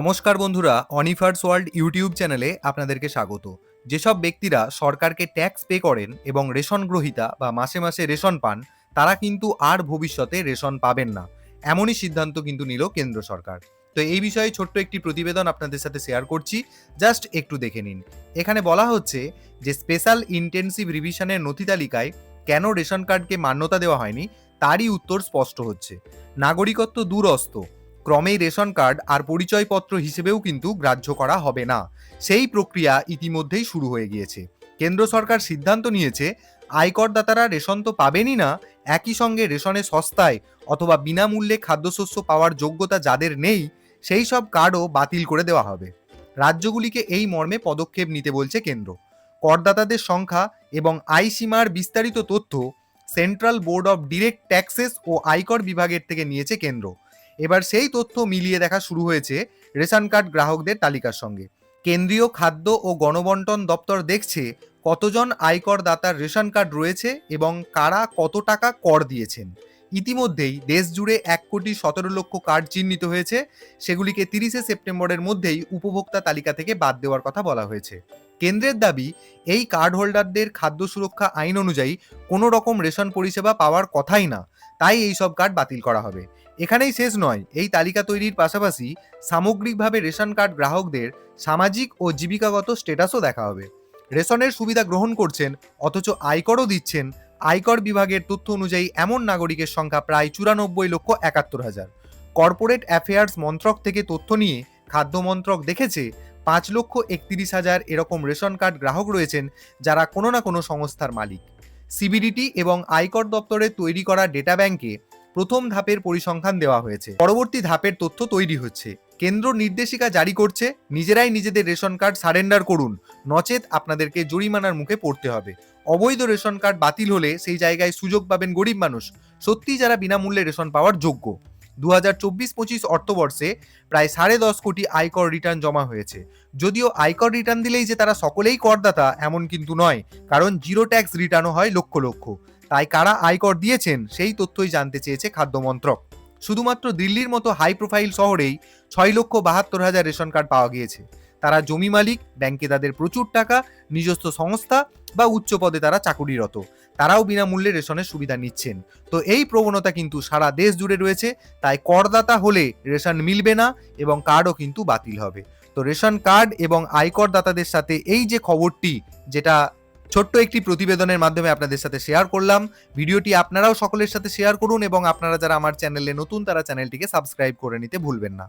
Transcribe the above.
নমস্কার বন্ধুরা অনিফার্স world YouTube চ্যানেলে আপনাদেরকে স্বাগত। যেসব ব্যক্তিরা সরকারকে ট্যাক্স পে করেন এবং রেশন গ্রহীতা বা মাসে মাসে রেশন পান, তারা কিন্তু আর ভবিষ্যতে রেশন পাবেন না। এমনই সিদ্ধান্ত কিন্তু নিল কেন্দ্র সরকার। তো এই বিষয়ে ছোট্ট একটি প্রতিবেদন আপনাদের সাথে শেয়ার করছি। জাস্ট একটু দেখে নিন। এখানে বলা হচ্ছে যে স্পেশাল ইন্টেন্সিভ রিভিশনের নথি তালিকায় কেন রেশন কার্ডকে মান্যতা দেওয়া হয়নি, তারই উত্তর স্পষ্ট হচ্ছে। নাগরিকত্ব দূরস্থ ক্রমেই রেশন কার্ড আর পরিচয়পত্র হিসেবেও কিন্তু গ্রাহ্য করা হবে না। সেই প্রক্রিয়া ইতিমধ্যেই শুরু হয়ে গিয়েছে। কেন্দ্র সরকার সিদ্ধান্ত নিয়েছে, আয়করদাতারা রেশন তো পাবেনই না, একই সঙ্গে রেশনে সস্তায় অথবা বিনামূল্যে খাদ্যশস্য পাওয়ার যোগ্যতা যাদের নেই, সেই সব কার্ডও বাতিল করে দেওয়া হবে। রাজ্যগুলিকে এই মর্মে পদক্ষেপ নিতে বলছে কেন্দ্র। করদাতাদের সংখ্যা এবং আয় সীমার বিস্তারিত তথ্য Central Board of Direct Taxes ও আয়কর বিভাগের থেকে নিয়েছে কেন্দ্র। এবার সেই তথ্য মিলিয়ে দেখা শুরু হয়েছে রেশন কার্ড গ্রাহকদের তালিকার সঙ্গে। কেন্দ্রীয় খাদ্য ও গণবন্টন দপ্তর দেখছে কতজন আয়কর দাতার রেশন কার্ড রয়েছে এবং কারা কত টাকা কর দিয়েছেন। ইতিমধ্যেই দেশ জুড়ে এক কোটি সতেরো লক্ষ কার্ড চিহ্নিত হয়েছে। সেগুলিকে তিরিশে সেপ্টেম্বরের মধ্যেই উপভোক্তা তালিকা থেকে বাদ দেওয়ার কথা বলা হয়েছে। কেন্দ্রের দাবি, এই কার্ড হোল্ডারদের খাদ্য সুরক্ষা আইন অনুযায়ী কোনো রকম রেশন পরিষেবা পাওয়ার কথাই না। তাই এই সব কার্ড বাতিল করা হবে। এখানেই শেষ নয়, এই তালিকা তৈরির পাশাপাশি সামগ্রিকভাবে রেশন কার্ড গ্রাহকদের সামাজিক ও জীবিকাগত স্টেটাসও দেখা হবে। রেশনের সুবিধা গ্রহণ করছেন, অথচ আয়করও দিচ্ছেন আয়কর বিভাগের তথ্য অনুযায়ী এমন নাগরিকের সংখ্যা প্রায় চুরানব্বই লক্ষ একাত্তর হাজার। কর্পোরেট অ্যাফেয়ার্স মন্ত্রক থেকে তথ্য নিয়ে খাদ্য মন্ত্রক দেখেছে, পাঁচ লক্ষ একত্রিশ হাজার এরকম রেশন কার্ড গ্রাহক রয়েছেন যারা কোনো না কোনো সংস্থার মালিক। সিবিডিটি এবং আয়কর দপ্তরের তৈরি করা ডেটা ব্যাংকে প্রথম ধাপের পরিসংখ্যান দেওয়া হয়েছে। পরবর্তী ধাপের তথ্য তৈরি হচ্ছে। কেন্দ্র নির্দেশিকা জারি করছে, নিজেরাই নিজেদের রেশন কার্ড সারেন্ডার করুন। নচেত আপনাদেরকে জরিমানার মুখে পড়তে হবে। অবৈধ রেশন কার্ড বাতিল হলে সেই জায়গায় সুযোগ পাবেন গরিব মানুষ। সত্যি যারা বিনামূল্যে রেশন পাওয়ার যোগ্য। দু হাজার চব্বিশ পঁচিশ অর্থবর্ষে প্রায় সাড়ে দশ কোটি আয়কর রিটার্ন জমা হয়েছে। যদিও আয়কর রিটার্ন দিলেই যে তারা সকলেই করদাতা এমন কিন্তু নয়, কারণ জিরো ট্যাক্স রিটার্নও হয় লক্ষ লক্ষ। তাই কারা আয়কর দিয়েছেন সেই তথ্যই জানতে চেয়েছে খাদ্যমন্ত্রক শুধুমাত্র দিল্লির মতো হাই প্রোফাইল শহরেই ছয় লক্ষ বাহাত্তর হাজার রেশন কার্ড পাওয়া গিয়েছে। তারা জমি মালিক, ব্যাংকে তাদের প্রচুর টাকা, নিজস্ব সংস্থা বা উচ্চ পদে তারা চাকুরিরত। তারাও বিনামূল্যে রেশনের সুবিধা নিচ্ছেন। তো এই প্রবণতা কিন্তু সারা দেশ জুড়ে রয়েছে, তাই করদাতা হলে রেশন মিলবে না এবং কার্ডও কিন্তু বাতিল হবে। তো রেশন কার্ড এবং আয়কর দাতাদের সাথে এই যে খবরটি, যেটা ছোট্ট একটি প্রতিবেদনের মাধ্যমে আপনাদের সাথে শেয়ার করলাম, ভিডিওটি আপনারাও সকলের সাথে শেয়ার করুন এবং আপনারা যারা আমার চ্যানেলে নতুন, তারা চ্যানেলটিকে সাবস্ক্রাইব করে নিতে ভুলবেন না।